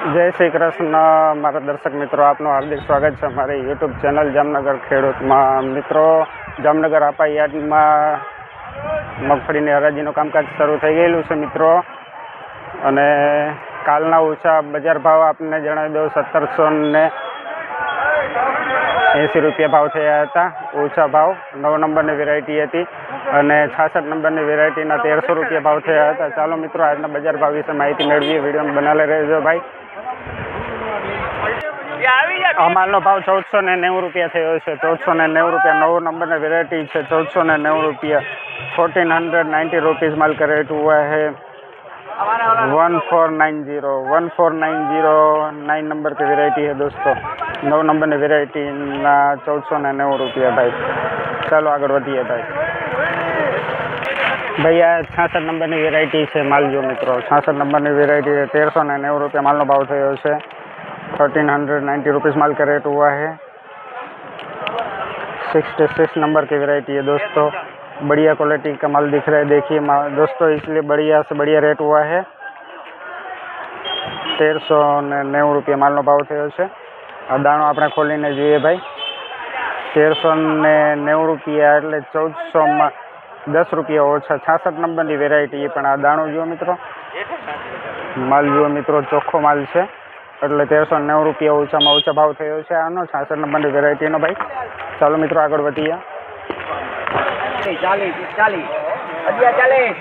જય શ્રી કૃષ્ણ, મારા દર્શક મિત્રો, આપનું હાર્દિક સ્વાગત છે અમારી યુટ્યુબ ચેનલ જામનગર ખેડૂતમાં. મિત્રો, જામનગર આપા યાર્ડમાં મગફળીની હરાજીનું કામકાજ શરૂ થઈ ગયેલું છે, મિત્રો. અને કાલના ઓછા બજાર ભાવ આપને જણાવી દઉં, સત્તરસો ને એંસી રૂપિયા ભાવ થયા હતા, ઓછા ભાવ. નવ નંબરની વેરાયટી હતી. અને છાસઠ નંબરની વેરાયટીના તેરસો રૂપિયા ભાવ થયા હતા ચાલો મિત્રો આજના બજાર ભાવ વિશે માહિતી મેળવીએ વિડીયો બનાવી રહેજો ભાઈ આ માલનો ભાવ ચૌદસો ને નેવું રૂપિયા થયો છે ચૌદસો ને નેવું રૂપિયા નવો નંબરની વેરાયટી છે ચૌદસો ને નેવું રૂપિયા फोर्टीन हंड्रेड नाइन्टी रुपीज़ माल का रेट हुआ है one four nine zero one four nine zero nine number की वेराइटी है दोस्तों नौ नंबर ની વેરાયટીના ચૌદસો ને નેવું રૂપિયા ભાઈ ચાલો આગળ વધીએ ભાઈ ભાઈ આ છાસઠ નંબરની વેરાયટી છે માલ જો મિત્રો છાસઠ નંબરની વેરાયટી है તેરસો ને નેવું રૂપિયા માલનો ભાવ થયો છે थर्टीन हंड्रेड नाइन्टी रुपीज़ माल का रेट हुआ है सिक्सटी सिक्स नंबर की वेराइटी है दोस्तों बढ़िया क्वालिटी का माल दिख रहा है देखिए मा- दोस्तों इसलिए बढ़िया से बढ़िया रेट हुआ है તેરસો ને નેવું રૂપિયા માલનો ભાવ થયો છે આ દાણો આપણે ખોલીને જોઈએ ભાઈ તેરસો ને નેવું રૂપિયા એટલે ચૌદસોમાં દસ રૂપિયા ઓછા છાસઠ નંબરની વેરાયટી પણ આ દાણો જુઓ મિત્રો. માલ જુઓ મિત્રો, ચોખ્ખો માલ છે. એટલે તેરસો નેવું રૂપિયા ઓછામાં ઓછા ભાવ થયો છે આનો છાસઠ નંબરની વેરાયટીનો ભાઈ. ચાલો મિત્રો આગળ વધીએ. ચાલીસ ચાલીસ.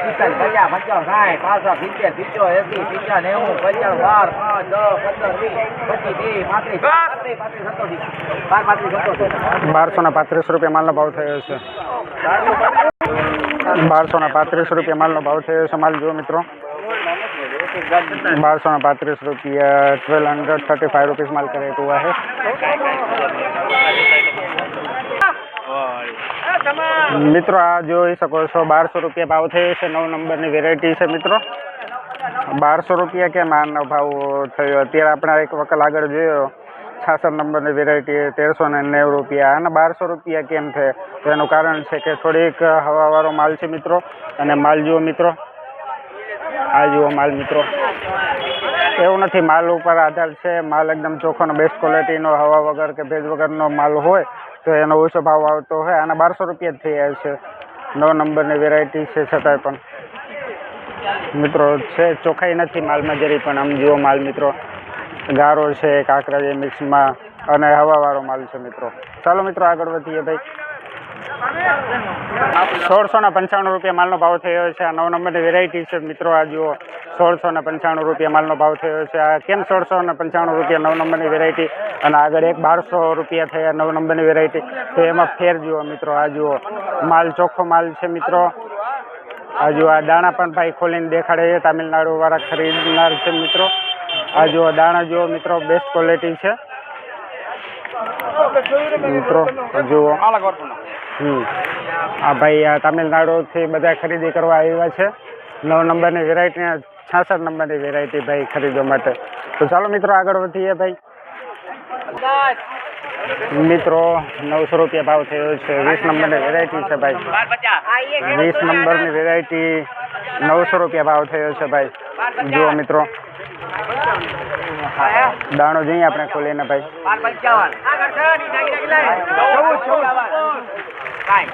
પિસ્તાલીસ પચાસ પચાસ સાઠ પાસઠ સિત્તેર સિત્તેર એસી પંચાસ નેવું પંચાણું બાર પાંચ દસ પંદર વીસ પચીસ ત્રીસ પાંત્રીસ પાંત્રીસ પાંત્રીસ સત્તોતેર બાર પાંત્રીસ સત્તોતેર બારસો ને પાંત્રીસ રૂપિયા માલનો ભાવ થયો છે બારસો ને પાંત્રીસ રૂપિયા માલનો ભાવ થયો છે માલ જુઓ મિત્રો बारह सौ पैंतीस रुपया twelve hundred thirty five rupees माल का रेट हुआ है મિત્રો, આ જોઈ શકો છો, બારસો રૂપિયા ભાવ થયો છે, નવ નંબરની વેરાયટી છે મિત્રો. બારસો રૂપિયા કેમ આનો ભાવ થયો? અત્યારે આપણે એક વખત આગળ જોયો, છાસઠ નંબરની વેરાયટી તેરસો ને નેવું રૂપિયા. અને બારસો રૂપિયા કેમ છે? તો એનું કારણ છે કે થોડીક હવાવાળો માલ છે મિત્રો. અને માલ જુઓ મિત્રો. આ જુઓ માલ મિત્રો. એવું નથી, માલ ઉપર આધાર છે, માલ એકદમ ચોખ્ખો બેસ્ટ ક્વોલિટીનો હવા વગર કે ભેજ વગરનો માલ હોય, તો એનો ઓછો ભાવ આવતો હોય, આના બારસો રૂપિયા જ થઈ જાય છે. નવ નંબરની વેરાયટી છે છતાંય પણ. મિત્રો, છે, ચોખ્ખાઈ નથી માલમાં જરી, પણ આમ જુઓ માલ, મિત્રો. ગારો છે, કાંકરા છે મિક્સમાં અને હવાવાળો માલ છે, મિત્રો. ચાલો, મિત્રો, આગળ વધીએ ભાઈ. સોળસો ને પંચાણું રૂપિયા માલનો ભાવ થયો છે. આ નવ નંબરની વેરાયટી છે મિત્રો, આ જુઓ. સોળસો ને પંચાણું રૂપિયા માલનો ભાવ થયો છે. આ કેમ સોળસો ને પંચાણું રૂપિયા નવ નંબરની વેરાયટી અને આગળ એક બારસો રૂપિયા થયા નવ નંબરની વેરાયટી તો એમાં ફેર જુઓ મિત્રો, આ જુઓ. માલ ચોખ્ખો માલ છે મિત્રો. આ જુઓ, આ દાણા પણ ભાઈ ખોલીને દેખાડે છે. તામિલનાડુ વાળા ખરીદનાર છે મિત્રો. આ જુઓ દાણા જુઓ મિત્રો બેસ્ટ ક્વોલિટી છે. મિત્રો, જુઓ. આ ભાઈ તામિલનાડુથી બધા ખરીદી કરવા આવ્યા છે. નવ નંબરની વેરાયટી છાસઠ નંબરની વેરાયટી ભાઈ ખરીદવા માટે. તો ચાલો મિત્રો, આગળ વધીએ ભાઈ. મિત્રો, નવસો રૂપિયા ભાવ થયો છે. વીસ નંબરની વેરાયટી છે ભાઈ. વીસ નંબરની વેરાયટી નવસો રૂપિયા ભાવ થયો છે ભાઈ. જુઓ મિત્રો. દાણો જઈએ આપણે ખોલીને ભાઈ. સાઠ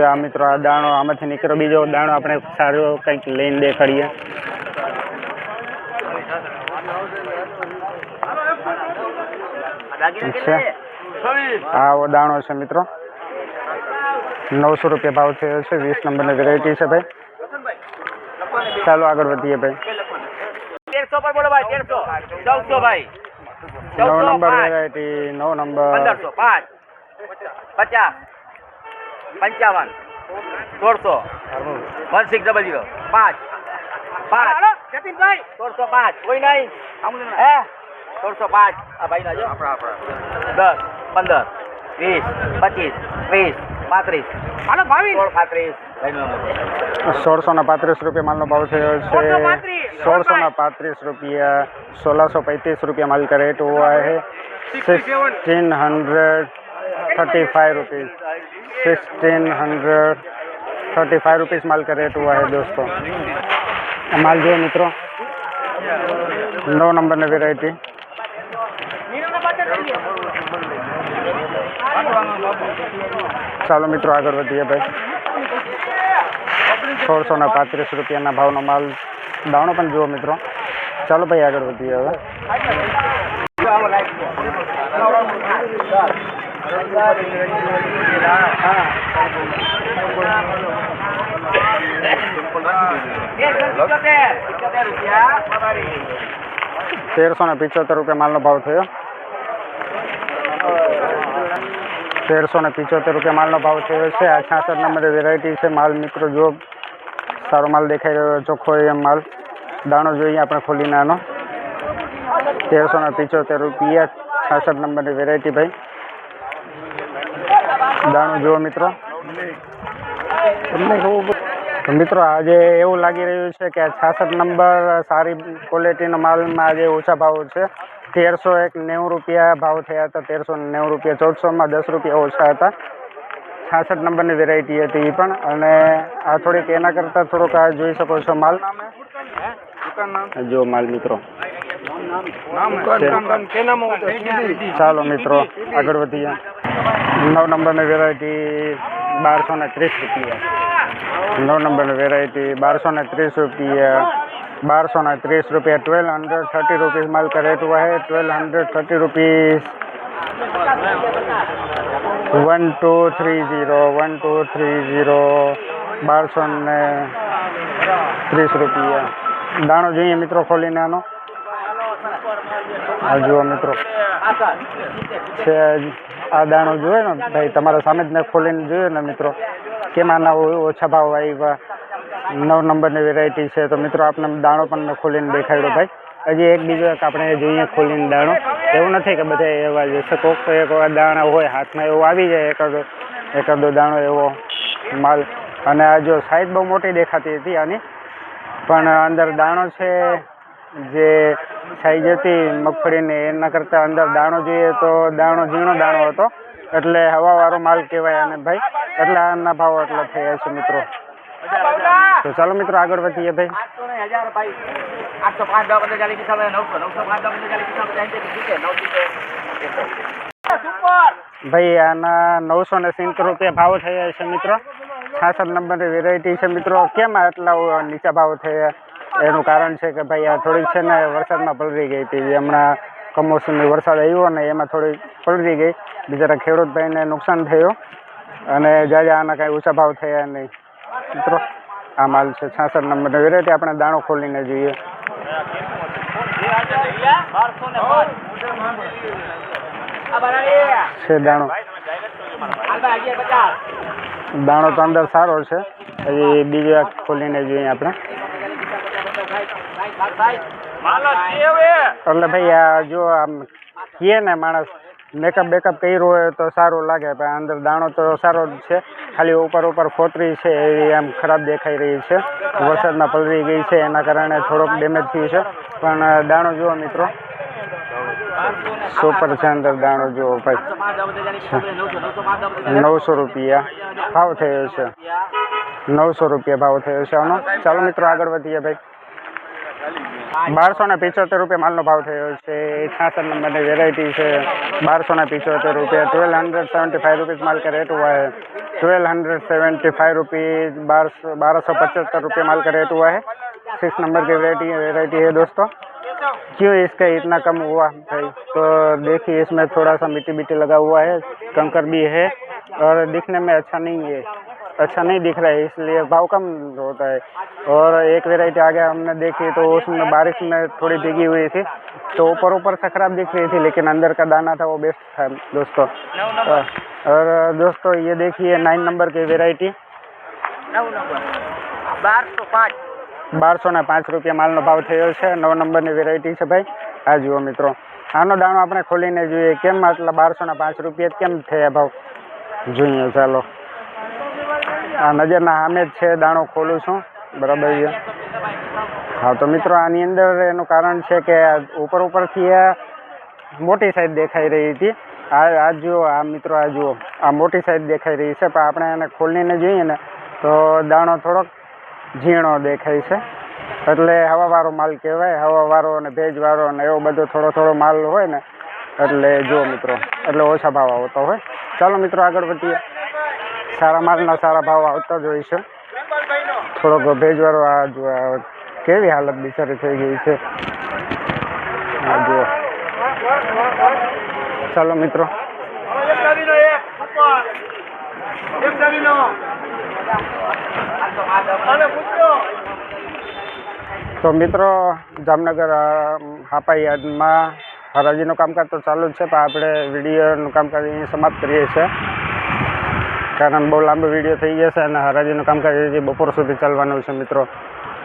આ મિત્રો, આ દાણો આમાંથી નીકળ્યો. બીજો દાણો આપણે સારો કંઈક લઈને દેખાડીએ. છે. આ દાણો છે મિત્રો. નવસો રૂપિયા ભાવ થયો છે. વીસ નંબરની વેરાયટી છે ભાઈ. ચાલો આગળ વધીએ ભાઈ. તેરસો પર બોલો ભાઈ, તેરસો. ચૌદસો ભાઈ. નવ નંબર વેરાયટી નવ નંબર. પંદરસો પાંચ. પચાસ. પંચાવન. સોળસો. One six double zero. પાંચ. પાંચ. સોળસો પાંચ. કોઈ નહીં. હે? સોળસો પાંચ. આ ભાઈ ના જો દસ પંદર વીસ પચીસ ત્રીસ પાંત્રીસ. હાલો ભાવી સોળ પાંત્રીસ. सोलसो ને रुपया माल માલનો भाव થયો છે સોળસો ને પાંત્રીસ રૂપિયા સોળસો પૈંત્રીસ રૂપિયા का रेट हुआ है sixteen hundred thirty five rupees sixteen hundred thirty five rupees माल का रेट हुआ है दोस्तों माल जो मित्रों नौ नंबर ने वेराइटी चलो मित्रों आगे बढ़िए भाई સોળસો ને પાંત્રીસ રૂપિયાના ભાવનો માલ દાણો પણ જુઓ મિત્રો ચાલો ભાઈ આગળ વધીએ હવે તેરસો ને પિચોતેર રૂપિયા માલનો ભાવ થયો તેરસો ને પિચોતેર રૂપિયા માલનો ભાવ થયો છે આ છાસઠ નંબરની વેરાયટી છે માલ મિત્રો જો સારો માલ દેખાઈ રહ્યો ચોખ્ખો એમ માલ. દાણો જોઈએ આપણે ખોલીને આનો તેરસો ને પિચોતેર રૂપિયા છાસઠ નંબરની વેરાયટી ભાઈ. દાણો જુઓ મિત્રો. તમને મિત્રો આજે એવું લાગી રહ્યું છે કે છાસઠ નંબર સારી ક્વોલિટીનો માલમાં આજે ઓછા ભાવ છે. તેરસો એક નેવું રૂપિયા ભાવ થયા હતા, તેરસો નેવું રૂપિયા ચૌદસોમાં દસ રૂપિયા ઓછા હતા. છાસઠ નંબરની વેરાયટી હતી એ પણ અને આ થોડીક એના કરતાં થોડોક આ જોઈ શકો છો માલ જો માલ મિત્રો ચાલો મિત્રો આગળ વધીએ નવ નંબરની વેરાયટી બારસો ને ત્રીસ રૂપિયા નવ નંબરની વેરાયટી બારસો ને ત્રીસ रुपया बारह सौ तीस रुपया ट्वेल्व हंड्रेड थर्टी रुपीज़ माल का रेट हुआ है twelve hundred thirty rupees one two three zero, one two three zero, બારસો ને ત્રીસ રૂપિયા. દાણો જોઈએ મિત્રો ખોલીને આનો આ જુઓ મિત્રો. છે, આ દાણો જોયો ને ભાઈ, તમારા સામે જ ને ખોલીને જોયો ને મિત્રો. કેમ આના ઓછા ભાવ આવ્યા. નવ નંબરની વેરાયટી છે. તો મિત્રો આપને દાણો પણ ખોલીને દેખાડ્યો ભાઈ. હજી એક બીજો એક આપણે જોઈએ ખોલીને દાણો. એવું નથી કે બધા એવા જ છે, કોક તો એક દાણા હોય, હાથમાં એવો આવી જાય એકાદો એકાદો દાણો એવો માલ. અને આ જો સાઈઝ બહુ મોટી દેખાતી હતી આની, પણ અંદર દાણો છે, જે સાઈઝ હતી મગફળીની, એના કરતાં અંદર દાણો જોઈએ તો દાણો ઝીણો દાણો હતો. એટલે હવાવાળો માલ કહેવાય અને ભાઈ. એટલે આના ભાવ એટલા થયા છે મિત્રો. તો ચાલો મિત્રો આગળ વધીએ ભાઈ. ભાઈ. આના નવસો ને સિત્તેર રૂપિયા ભાવ થયા છે મિત્રો. છાસઠ નંબરની વેરાયટી છે મિત્રો. કેમ આટલા નીચા ભાવ થયા? એનું કારણ છે કે ભાઈ આ થોડીક છે ને વરસાદમાં પલળી ગઈ હતી. હમણાં કમોસમી વરસાદ આવ્યો ને એમાં થોડી પલળી ગઈ. બિચારા ખેડૂત ભાઈને નુકસાન થયું. અને જાજા આના કાંઈ ઊંચા ભાવ થયા નહીં. મિત્રો, આ માલ છે છાસઠ નંબર વેરાયટી આપણે દાણો ખોલીને જોઈએ. છે દાણો. દાણો તો અંદર સારો છે. હજી બીજો એક ખોલીને જોઈએ આપણે. એટલે ભાઈ, આ જો આમ કીએ ને માણસ મેકઅપ બેકઅપ કર્યું હોય તો સારું લાગે, પણ અંદર દાણો તો સારો જ છે. ખાલી ઉપર ઉપર ફોતરી છે, એવી આમ ખરાબ દેખાઈ રહી છે. વરસાદમાં પલળી ગઈ છે, એના કારણે થોડોક ડેમેજ થયું છે. પણ દાણો જુઓ મિત્રો. સુપર છે અંદર દાણો, જુઓ ભાઈ. નવસો રૂપિયા ભાવ થયો છે. નવસો રૂપિયા ભાવ થયો છે આનો. ચાલો મિત્રો આગળ વધીએ ભાઈ. બારસો ને પિચોતેર રૂપિયા માલનો ભાવ થયો છે છાસઠ નંબરની વેરાયટી છે बारह ने पिछहत्तर रुपये twelve hundred seventy five rupees माल का रेट हुआ है twelve hundred seventy five rupees बारह बारह सौ पचहत्तर रुपये माल का रेट हुआ है सिक्स नंबर की वेराइटी वेराइटी है दोस्तों क्यों इसका इतना कम हुआ भाई तो देखिए इसमें थोड़ा सा मिट्टी मिट्टी लगा हुआ है कंकर भी है और दिखने में अच्छा नहीं है अच्छा नहीं दिख रहा है इसलिए भाव कम होता है और एक वेराइटी आगे हमने देखी तो उसमें बारिश में थोड़ी भीगी हुई थी तो ऊपर ऊपर से खराब दिख रही थी लेकिन अंदर का दाना था वो बेस्ट था दोस्तों और और दोस्तों ये देखिए नाइन नंबर की वेराइटी બારસો પાંચ બારસો ને પાંચ રૂપિયા માલનો ભાવ થયો છે નવ નંબરની વેરાયટી છે ભાઈ આ જુઓ મિત્રો આનો દાણો આપણે ખોલીને જોઈએ કેમ આટલા બારસો ને પાંચ રૂપિયા કેમ થયા ભાવ જોઈએ ચાલો આ નજરના સામે જ છે, દાણો ખોલું છું. બરાબર હા, તો મિત્રો, આની અંદર એનું કારણ છે કે ઉપર ઉપરથી આ મોટી સાઈડ દેખાઈ રહી હતી. આ આ જુઓ, આ મિત્રો, આ જુઓ. આ મોટી સાઈડ દેખાઈ રહી છે, પણ આપણે એને ખોલીને જોઈએ ને, તો દાણો થોડોક ઝીણો દેખાય છે. એટલે હવાવાળો માલ કહેવાય હવાવાળો અને ભેજવાળો અને એવો બધો થોડો થોડો માલ હોય ને, એટલે જુઓ મિત્રો, એટલે ઓછા ભાવ આવતો હોય. ચાલો મિત્રો, આગળ વધીએ. સારા માલના સારા ભાવ આવતા જ હોય છે. થોડોક ભેજવાળો આ કેવી હાલત બિચારી થઈ ગઈ છે. આ જુઓ. ચાલો મિત્રો. તો મિત્રો, જામનગર હાપા યાર્ડમાં હરાજીનું કામકાજ તો ચાલુ જ છે, પણ આપણે વિડીયોનું કામકાજ અહીં સમાપ્ત કરીએ છીએ. કારણ બહુ લાંબો વીડિયો થઈ જશે અને હરાજીનું કામકાજ હજી બપોર સુધી ચાલવાનું છે મિત્રો.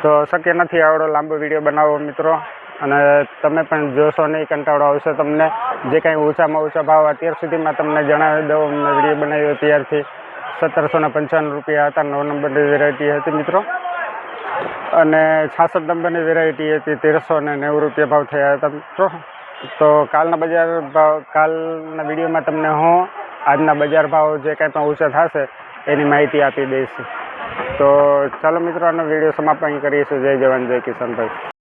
તો શક્ય નથી આવડો લાંબો વીડિયો બનાવવો મિત્રો. અને તમે પણ જોશો નહીં, કંટાળો આવશે તમને. જે કાંઈ ઓછામાં ઓછા ભાવ અત્યાર સુધીમાં તમને જણાવી દઉં, મેં વીડિયો બનાવ્યો ત્યારથી. સત્તરસો ને પંચાવન રૂપિયા હતા, નવ નંબરની વેરાયટી હતી મિત્રો. અને છાસઠ નંબરની વેરાયટી હતી, તેરસો ને નેવું રૂપિયા ભાવ થયા હતા મિત્રો. તો કાલના બજાર ભાવ, કાલના વિડીયોમાં તમને હું આજના બજાર ભાવ જે કાંઈ પણ ઊંચા થશે, એની માહિતી આપી દઈશું. તો ચાલો મિત્રો, આનો વીડિયો સમાપ્ત કરીશું જય જવાન, જય કિશનભાઈ